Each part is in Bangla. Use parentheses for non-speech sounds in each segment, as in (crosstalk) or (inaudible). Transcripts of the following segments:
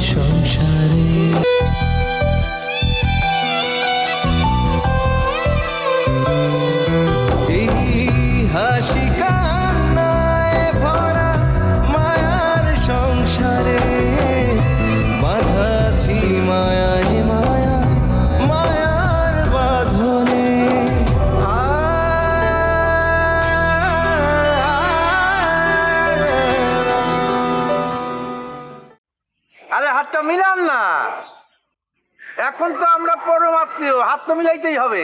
সংসারে। তো মিলাইতেই হবে।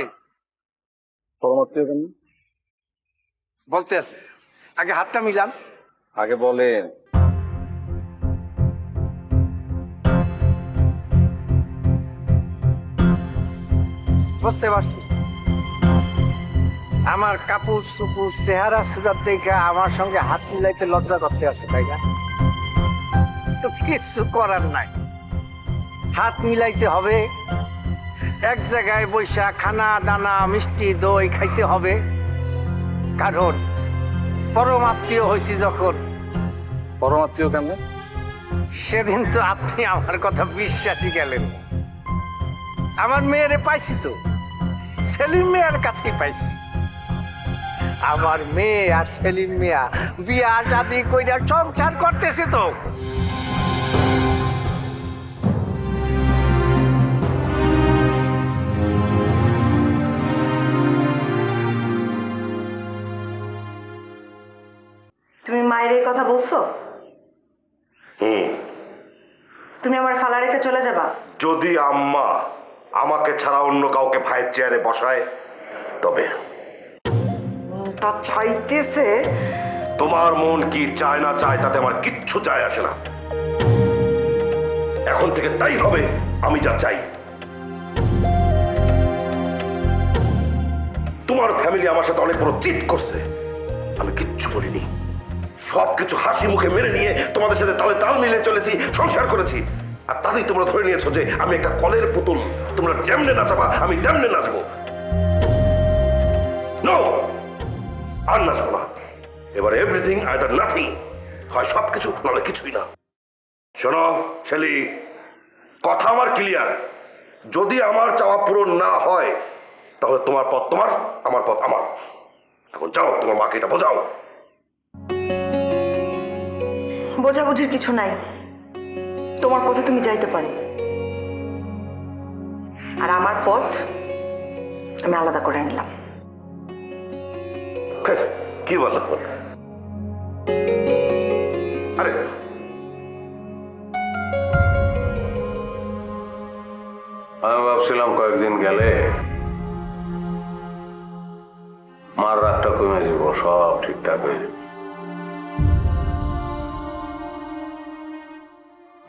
বলতে আছে। আগে হাতটা মিলান আগে বলেন। বুঝতে পারছি। আমার কাপুর চুপুর চেহারা সুরাত দেখে আমার সঙ্গে হাত মিলাইতে লজ্জা করতে আছে তাই না? তো কিছু করার নাই। হাত মিলাইতে হবে। এক জায়গায় বৈশা খানা দানা মিষ্টি দই খাইতে হবে। কারণ পরম আত্মীয় হয়েছি যখন। পরম আত্মীয় কেন সেদিন তো আপনি আমার কথা বিশ্বাসই গেলেন আমার মেয়েরে পাইছি তো। সেলিম মেয়ের কাছেই পাইছি। আমার মেয়ে আর সেলিম মিয়া বিয়া শাদি কইরা সংসার করতেছে তো। মায়ের এই কথা বলছো? হুম। তুমি আমার ফালা রেখে চলে যাবা? যদি আম্মা আমাকে ছাড়া অন্য কাউকে ভাইয়ের চেয়ারে বসায় তবে। তা চাইতেছে তোমার মন কি চায় না চায় তাতে আমার কিচ্ছু যায় আসে না। এখন থেকে তাই হবে আমি যা চাই। তোমার ফ্যামিলি আমার সাথে অনেক বড় চিট করছে আমি কিচ্ছু বলিনি সবকিছু হাসি মুখে মেনে নিয়ে তোমাদের সাথে তালে তাল মিলিয়ে চলেছি, সংসার করেছি। আর তাতেই তোমরা ধরে নিয়েছো যে আমি একটা কলের পুতুল। তোমরা যেমনে নাচাবা, আমি তেমনে নাচবো। আর নাচবো না। এবার এভরিথিং আইদার নাথিং হয় সবকিছু, নাহলে কিছুই না। শোনো, শেলি, কথা আমার ক্লিয়ার যদি আমার চাওয়া পূরণ না হয়, তাহলে তোমার পথ তোমার, আমার পথ আমার। এখন যাও, তোমার মাকে এটা বোঝাও। বোঝাবুঝির কিছু নাই। তোমার পথে তুমি যাইতে পারি। আর আমার পথ আমি আলাদা করে নিলাম কি বলো? আরে। আমি ভাবছিলাম কয়েকদিন গেলে মার রাতটা কমে যাব, সব ঠিকঠাক হয়ে যাবে।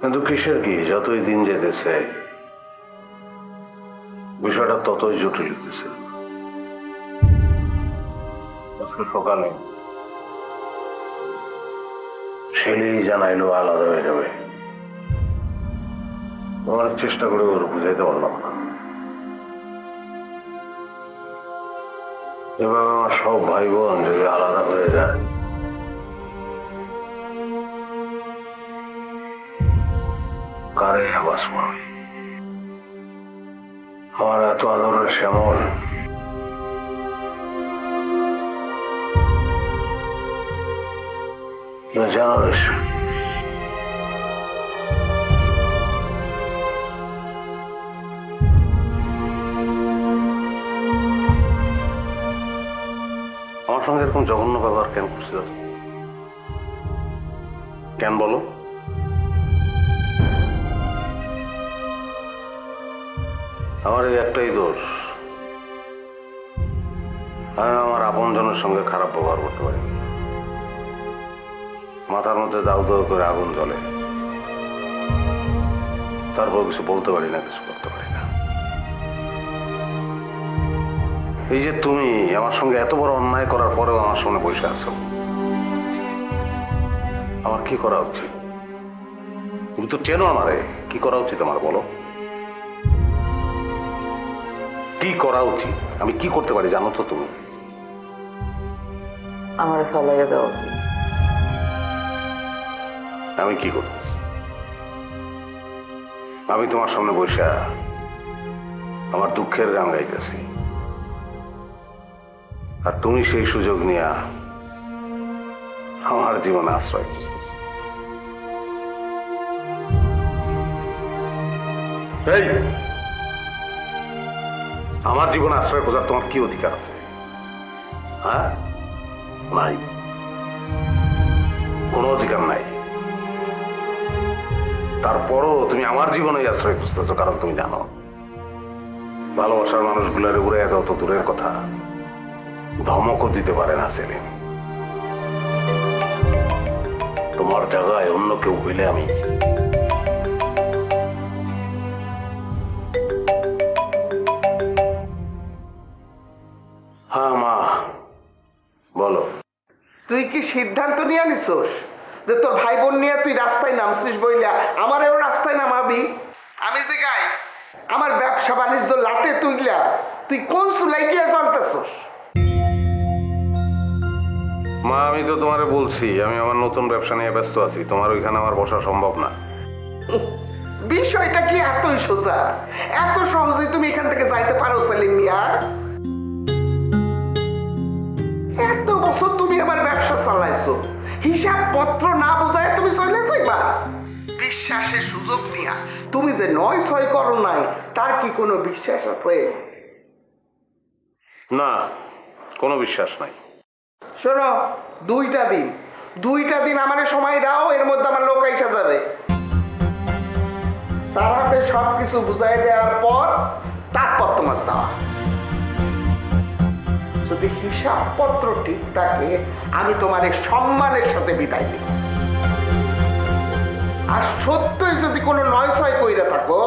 কিন্তু কিসের কি? যতই দিন যেতেছে, বিষয়টা ততই জটিল হইতেছে। আজকে সকালে ছেলেই জানাইলো আলাদা হয়ে যাবে। অনেক চেষ্টা করে ওর বুঝাইতে পারলাম না। এভাবে আমার সব ভাই বোন যদি আলাদা হয়ে যায় কারে আবাস পাবে? আমার এত আদরের শ্যামল। সঙ্গে এরকম জঘন্য ব্যবহার কেন করছিল? কেন বলো? আমার এই একটাই দোষ। আমি আমার আপনজনের সঙ্গে খারাপ ব্যবহার করতে পারি মাথার মধ্যে দাউ দাউ করে আগুন জ্বলে। তারপর কিছু বলতে পারি না, কিছু করতে পারি না। এই যে তুমি আমার সঙ্গে এত বড় অন্যায় করার পরেও আমার সামনে বসে আছো, আমার কি করা উচিত? তুমি তো চেনো আমারে, কি করা উচিত আমার বলো? কি করা উচিত? আমি কি করতে পারি জানো তো তুমি? আমার ফলাইয়া দেওয়া উচিত আমি কি করতেছি? আমি তোমার সামনে বসে আমার দুঃখের গান গাইতেছি। আর তুমি সেই সুযোগ নিয়ে আমার জীবনে আশ্রয় খুঁজতেছি। এই! আমার জীবনে আশ্রয় খোঁজার তোমার কি অধিকার আছে? হ্যাঁ? নাই। কোনো অধিকার নাই। তারপরও তুমি আমার জীবনে আশ্রয় খুঁজতেছো, কারণ তুমি জানো, ভালোবাসার মানুষগুলোর উড়ে দাও তো দূরের কথা। ধমকও দিতে পারে না সেলিম তোমার জায়গায় অন্য কেউ হইলে আমি তুই কি সিদ্ধান্ত নিয়ে নিছোস যে তোর ভাই বোন নিয়ে তুই রাস্তায় নামছিস বইলা আমারেও রাস্তায় নামাবি? আমি যে গাই আমার ব্যবসা বাণিজ্য লাটে তুইলা তুই কোন চুলাই গিয়ে চলতেছস মা আমি তো তোমারে বলছি আমি আমার নতুন ব্যবসা নিয়ে ব্যস্ত আছি তোমার ওইখানে আমার বসা সম্ভব না। বিষয়টা কি এতই সোজা? এত সহজেই তুমি এখান থেকে যাইতে পারো সেলিম মিয়া? এত বছর তুমি আমার ব্যবসা চালাইছো? হিসাব পত্র না বোঝায় তুমি চলে যাইবা? বিশ্বাসের সুযোগ নিয়া। তুমি যে নয় ছয় করো নাই তার কি কোনো বিশ্বাস আছে? না কোনো বিশ্বাস নাই। শোনো দুইটা দিন। দুইটা দিন আমার সময় দাও এর মধ্যে আমার লোক এসে যাবে। তার হাতে সব কিছু বুঝাই দেওয়ার পর তারপর তোমার চাওয়া। যদি হিসাবপত্র ঠিক থাকে আমি তোমার সম্মানের সাথে বিদায় দিই আর সত্যই যদি কোনো নয় ছয় কইরা থাকো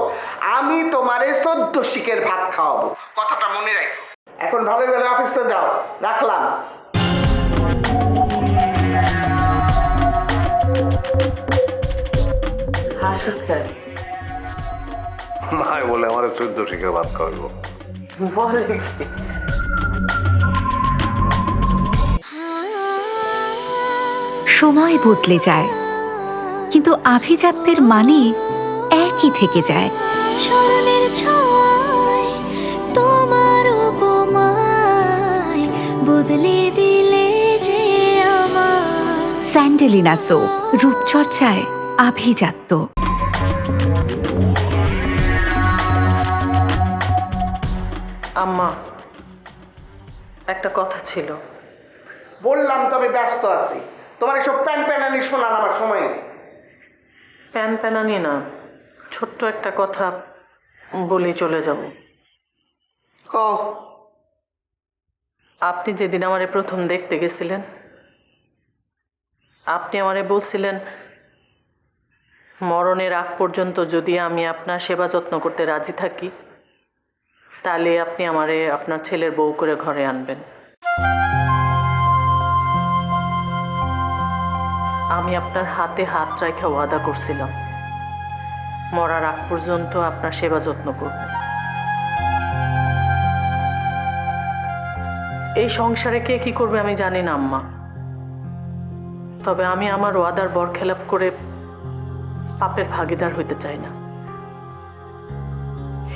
আমি তোমারে চোদ্দ শিকের ভাত খাওয়াবো। কথাটা মনে রাখো। এখন ভালো ভালো অফিসে যাও। রাখলাম। মায় বলে আমার চোদ্দ শিখের ভাত খাওয়াইব। বলে সময় বদলে যায়। কিন্তু আভিজাত্যের মানে একই থেকে যায়। স্মরণের ছয় তোমার উপমায় বদলে দিলে যে আমার স্যান্ডেলিনা সো রূপচর্চায় আভিজাত্য। আম্মা একটা কথা ছিল। বললাম তবে ব্যস্ত আছি। তোমার এসব প্যান প্যানানি শোনার আমার সময়। নেই প্যান প্যানানি না ছোট্ট একটা কথা বলে চলে যাব। ও আপনি যেদিন আমারে প্রথম দেখতে গেছিলেন আপনি আমারে বলছিলেন মরণের আগ পর্যন্ত যদি আমি আপনার সেবা যত্ন করতে রাজি থাকি তাহলে আপনি আমারে আপনার ছেলের বউ করে ঘরে আনবেন। আমি আপনার হাতে হাত রেখে ওয়াদা করছিলাম। মরার আগ পর্যন্ত আপনার সেবা যত্ন করব। এই সংসারে কে কি করবে আমি জানি না, আম্মা। তবে আমি আমার ওয়াদার বরখেলাপ করে পাপের ভাগিদার হইতে চাই না।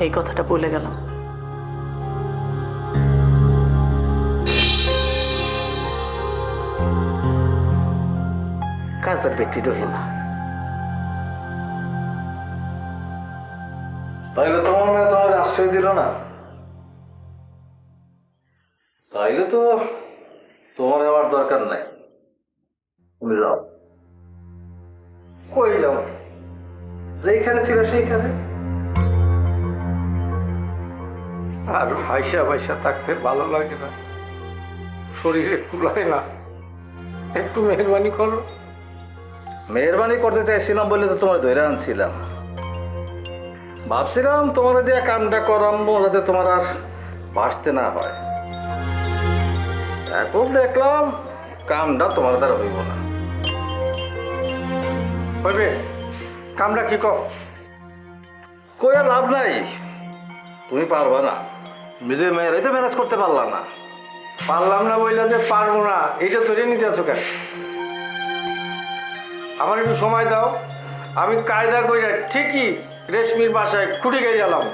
এই কথাটা বলে গেলাম। কাজের বেটি রহিমা। তাইলে তোমার মেয়ে তোমার আশ্রয় দিল না। তাইলে তো তোমার আমার দরকার নাই। তুমি যাও। কই যাও? যেখানে ছিল সেইখানে। আর ভাইসা ভাইসা থাকতে ভালো লাগে না। শরীরে কুলায় না। একটু মেহরবানি করো। মেহরবানি করতে চাইছিলাম বলে তো তোমার ধরে আনছিলাম। ভাবছিলাম তোমার দিয়ে কামটা করাম্বো যাতে তোমার আর বাঁচতে না হয়। এখন দেখলাম কামটা তোমার দ্বারা হইব না। হইবে কামটা কি আর লাভ নাই। তুমি পারবা না। নিজের মেয়েরাই তো ম্যানেজ করতে পারলাম না। পারলাম না বললে যে পারব না, এইটা ধরে নিতে আছো কেন? আমার একটু সময় দাও। আমি কায়দা কইরা ঠিকই রেশমির বাসায় খুঁটি গাই গেলাম।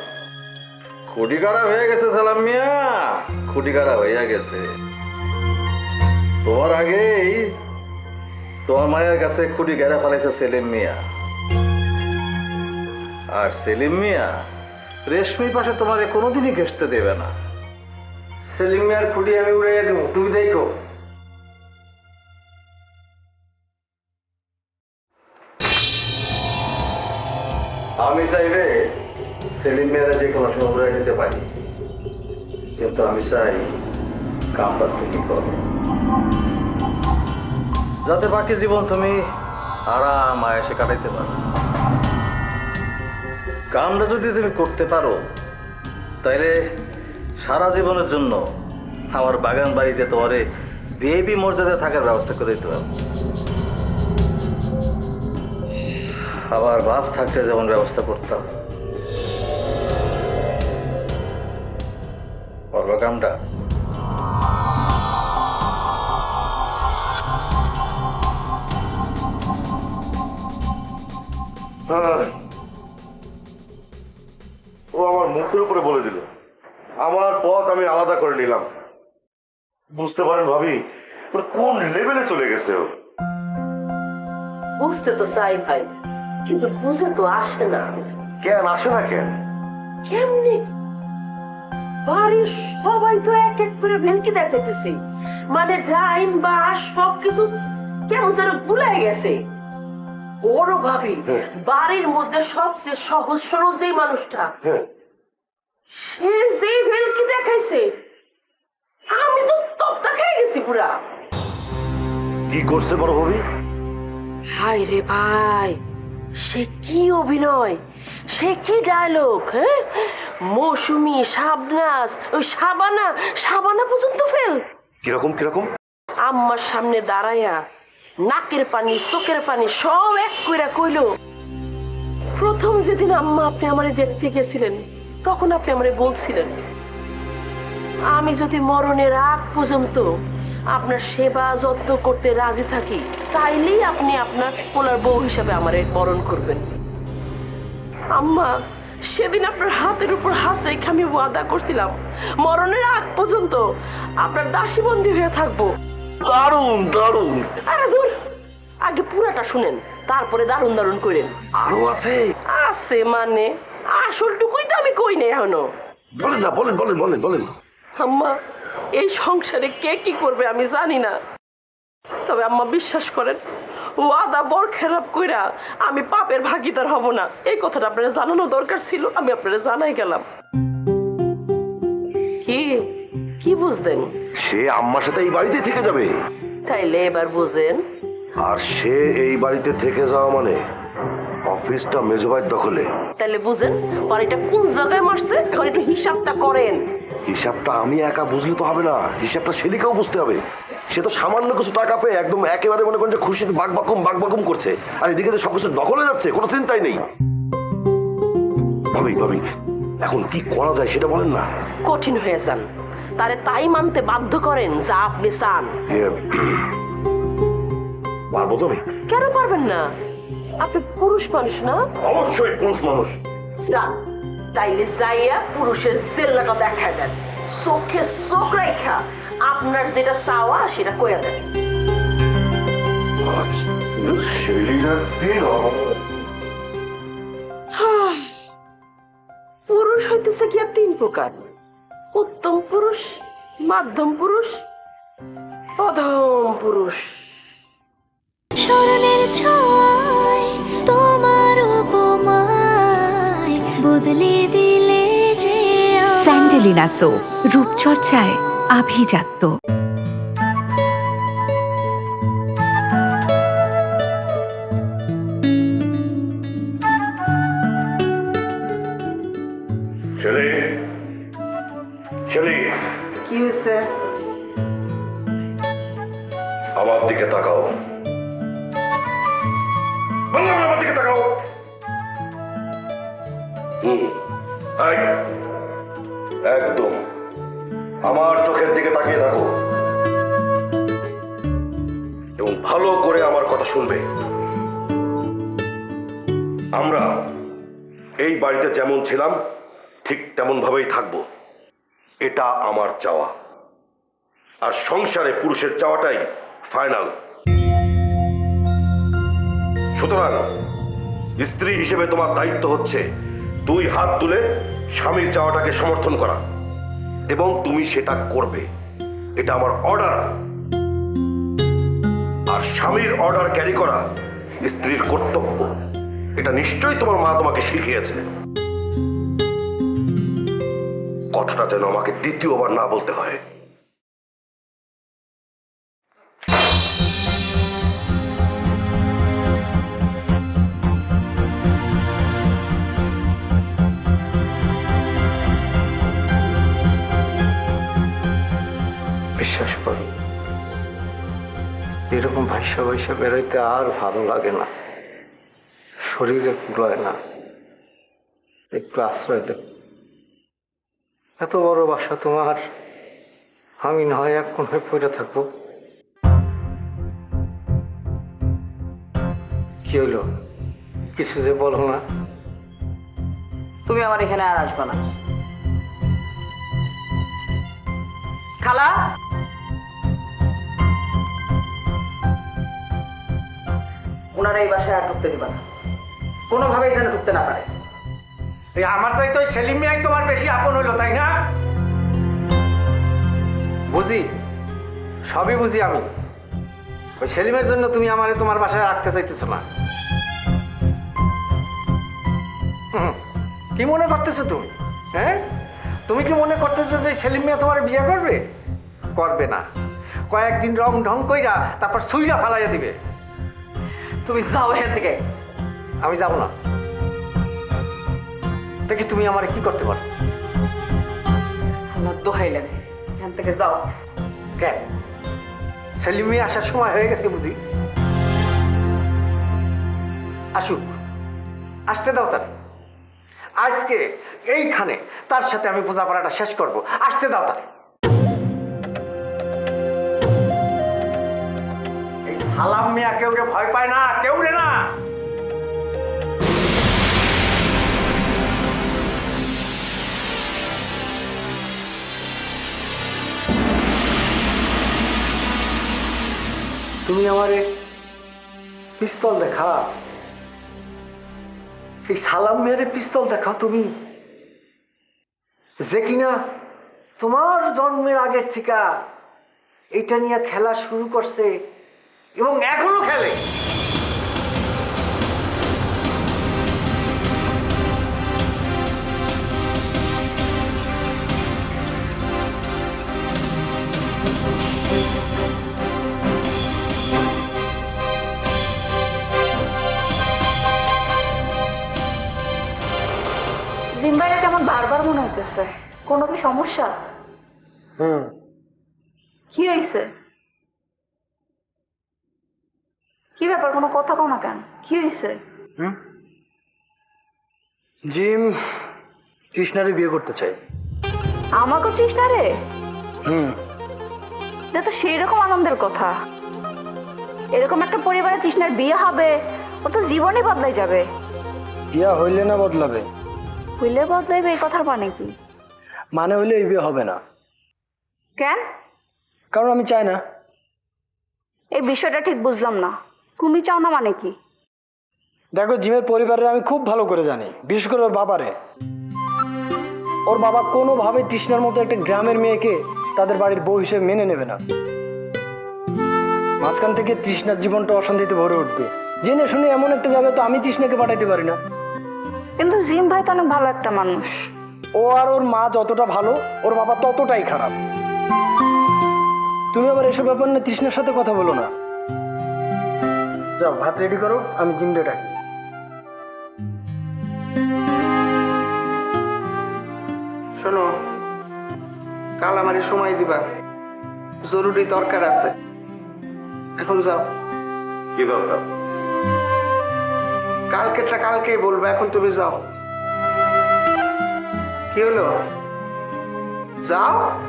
খুঁটি কাটা হয়ে গেছে সালাম মিয়া। খুঁটি কাটা হয়ে গেছে। তোমার আগেই তোমার মায়ের কাছে খুঁটি গেড়ে ফেলাইছে সেলিম মিয়া। আর সেলিম মিয়া রেশমির পাশে তোমার কোনোদিনই ঘেসতে দেবে না। সেলিম মিয়ার খুঁটি আমি উড়াইয়া দেবো। তুমি দেখো। সেলিম মিয়ারা যে কোনো সময় দিতে পারি। কিন্তু আমি চাই কামটা তুমি করো। যাতে বাকি জীবন তুমি আরাম আয়েসে কাটাইতে পারো। কামটা যদি তুমি করতে পারো, তাইলে সারা জীবনের জন্য আমার বাগান বাড়িতে তোমারে বেবি মর্যাদা থাকার ব্যবস্থা করে দিতে পারব। আবার বাপ থাকতে যেমন ব্যবস্থা করতাম। হ্যাঁ। ও আমার মুখের উপরে বলে দিল। আমার পথ আমি আলাদা করে নিলাম। বুঝতে পারেন ভাবি কোন লেভেলে চলে গেছে ও? বুঝতে তো চাই ভাই কিন্তু বুঝে তো আসে না। কেন আসে না কেন? কেমনি? বাড়ির সবাই তো এক এক করে দেখাইতেছে। মানে ডাইন বা সব কিছু কেমন যেন ভুলাই গেছে। বড় ভাবি বাড়ির মধ্যে সবচেয়ে সহজ সরল যে মানুষটা হ্যাঁ। সে যে ভেলকি দেখাইছে আমি তো তপ্তা খেয়ে গেছি পুরা। কি করছে বড় ভাবি? হাই রে ভাই সে কি অভিনয়? সে কি ডায়লগ হ্যাঁ মৌসুমি শাবনাস ওই সাবানা সাবানা পর্যন্ত ফেল। কীরকম কীরকম? আম্মার সামনে দাঁড়াইয়া নাকের পানি চোখের পানি সব এক কইরা কইল প্রথম যেদিন আম্মা আপনি আমারে দেখতে গেছিলেন তখন আপনি আমারে বলছিলেন আমি যদি মরণের আগ পর্যন্ত আপনার সেবা যত্ন করতে রাজি থাকি তাইলেই আপনি আপনার পোলার বউ হিসাবে আমারে বরণ করবেন। আম্মা সেদিন আপনার হাতের উপর হাত রেখে আমি ওয়াদা করছিলাম। মরণের আগ পর্যন্ত আপনার দাসীবন্দী হয়ে থাকব। দারুণ দারুণ। আরে দূর আগে পুরাটা শুনেন তারপরে দারুণ দারুণ করেন আরও আছে? আছে মানে আসলটুকুই তো আমি কই নাই এখনও। বলেন না বলেন বলেন বলেন বলেন। আম্মা এই সংসারে কে কি করবে আমি জানি না। তবে আম্মা বিশ্বাস করেন ওয়াদা বর খেলাপ কইরা আমি পাপের ভাগিদার হব না। এই কথাটা আপনারা জানানো দরকার ছিল আমি আপনারা জানাই গেলাম। কি? কি বুঝতেন সে আম্মার সাথে এই বাড়িতে থেকে যাবে। তাইলে এবার বুঝেন। আর সে এই বাড়িতে থেকে যাওয়া মানে অফিসটা মেজবাইয়ের দখলে। তাহলে বুঝেন বাড়িটা কোন জায়গায় মারছে? এখন একটু হিসাবটা করেন। হিসাবটা আমি একা বুঝলে তো হবে না। হিসাবটা সেলিকেও বুঝতে হবে। সে তো সামান্য কিছু টাকা পেয়ে একদম একেবারে মনে করেন যে খুশিতে বাকুম বাক বাকুম করছে। আর এদিকে তো সবকিছু দখলে যাচ্ছে কোনো চিন্তাই নেই। ভাবি ভাবি এখন কি করা যায় সেটা বলেন না। কঠিন হয়ে যান। তারে তাই মানতে বাধ্য করেন যা আপনি চান। পারব তো আমি? কেন পারবেন না? আপনি পুরুষ মানুষ না? অবশ্যই পুরুষ মানুষ। যান তাইলে যাইয়া পুরুষের জেল্লাটা দেখা দেন। চোখে চোখ রাখা আপনার যেটা চাওয়া সেটা কইয়া দেন। পুরুষ হইতেছে কি আর তিন প্রকার। উত্তম পুরুষ মাধ্যম পুরুষ অধম পুরুষ। স্মরণের ছয় তোমার উপমায় বদলে দিলে যে। স্যান্ডেলিনা সো রূপচর্চায় আভিজাত্য। चलिए सर अब आप दिखे ताकाओ এই বাড়িতে যেমন ছিলাম, ঠিক তেমন ভাবেই থাকব। এটা আমার চাওয়া। আর সংসারে পুরুষের চাওয়াটাই ফাইনাল সুতরাং স্ত্রী হিসেবে তোমার দায়িত্ব হচ্ছে দুই হাত তুলে স্বামীর চাওয়াটাকে সমর্থন করা। এবং তুমি সেটা করবে। এটা আমার অর্ডার আর স্বামীর অর্ডার ক্যারি করা স্ত্রীর কর্তব্য। এটা নিশ্চয়ই তোমার মা তোমাকে শিখিয়েছে। কথাটা যেন আমাকে দ্বিতীয়বার না বলতে হয়। বিশ্বাস করো, এরকম ভাইসা ভাইসা বেরোইতে আর ভালো লাগে না। শরীরে কুলায় না। একটু আশ্রয় দেব এত বড় বাসা তোমার। আমি না হয় এক কোণে পড়ে থাকব। কি হলো কিছু যে বলো না। তুমি আমার এখানে আর আসবে না। খালা? ওনারা এই বাসায় ঢুকতে দিবা না। কোনোভাবেই যেন ঢুকতে না পারে। আমার চাইতে ওই সেলিম মিয়াই তোমার বেশি আপন হলো, তাই না? বুঝি? সবই বুঝি আমি। ওই সেলিমের জন্য তুমি আমারে তোমার বাসায় রাখতে চাইতেছো না। কি মনে করতেছো তুমি? হ্যাঁ? তুমি কি মনে করতেছো যে সেলিম মিয়া তোমার বিয়ে করবে? করবে না। কয়েকদিন রং ঢং কইরা তারপর সুইরা ফালাইয়া দিবে। তুমি যাও এখান থেকে। আমি যাব না। দেখি তুমি আমারে কি করতে পারো। আমার দোহাই লাগে। এখান থেকে যাও। কেন? সেলিম আসার সময় হয়ে গেছে বুঝি। আসুক আসতে দাও তার। আজকে এইখানে তার সাথে আমি বোঝাপড়াটা শেষ করব। আসতে দাও তার। এই সালাম মিয়া কেউ রে ভয় পায় না কেউ রে না। তুমি আমারে পিস্তল দেখা। এই সালাম মেয়েরে পিস্তল দেখা তুমি। যে কিনা তোমার জন্মের আগের থেকে এটা নিয়ে খেলা শুরু করছে এবং এখনও খেলে। মনে হইতেছে? কোনো কি সমস্যা? হুম। কি হয়েছে কি ব্যাপার কোনো কথা কও না কেন? কি হয়েছে জিম কৃষ্ণারে বিয়ে করতে চাই। আমাকে চেষ্টা রে হুম। এটা তো সেই রকম আনন্দের কথা। এরকম একটা পরিবারে তৃষ্ণার বিয়ে হবে ওর তো জীবনই বদলাই যাবে। বিয়া হইলে না বদলাবে? হইলে বদলাইবে এই কথা মানে কি? মানে হইলে এই বিয়ে হবে না। কেন? কারণ আমি চাই না। এই বিষয়টা ঠিক বুঝলাম না। তুমি চাও না মানে কি? দেখো জিমের পরিবারের আমি খুব ভালো করে জানি বিশেষ করে ওর বাবারে। ওর বাবা কোনোভাবে তৃষ্ণার মতো একটা গ্রামের মেয়েকে তাদের বাড়ির বউ হিসেবে মেনে নেবে না। মাঝখান থেকে তৃষ্ণার জীবনটা অশান্তিতে ভরে উঠবে। জেনে শুনে এমন একটা জায়গায় তো আমি তৃষ্ণাকে পাঠাইতে পারি না। কিন্তু জিম ভাই তো অনেক ভালো একটা মানুষ। ও আর ওর মা যতটা ভালো ওর বাবা ততটাই খারাপ। তুমি আবার এসব ব্যাপার না তৃষ্ণার সাথে কথা বলো না। যাও ভাত রেডি করো আমি জিমটা ডাকি। শোনো কাল আমারই সময় দিবা। জরুরি দরকার আছে। এখন যাও। কি দরকার? কালকেরটা কালকেই বলব এখন তুমি যাও। কি হলো? যাও?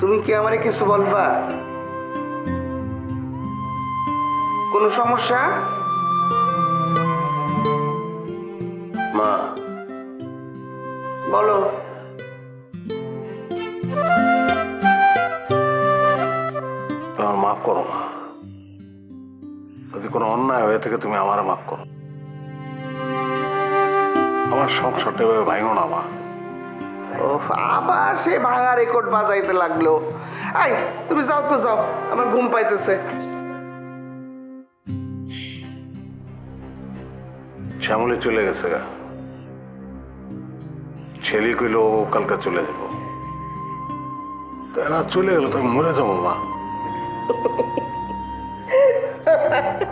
তুমি কি আমারে কিছু বলবা? কোনো সমস্যা? মা। বলো। আমার মাফ করো মা। কোনো অন্যায় হয়ে থাকে তুমি আমার মাফ করো। আমার সংসারটা এভাবে ভাঙো না মা। ও আবার সে ভাঙা রেকর্ড বাজাইতে লাগল। আই তুমি যাও তো যাও আমার ঘুম পাইতেছে। শ্যামলি চলে গেছে গা। ছেলে কইলো ও কালকে চলে যাব। তারা চলে গেল তো আমি মরে যাব মা। (laughs)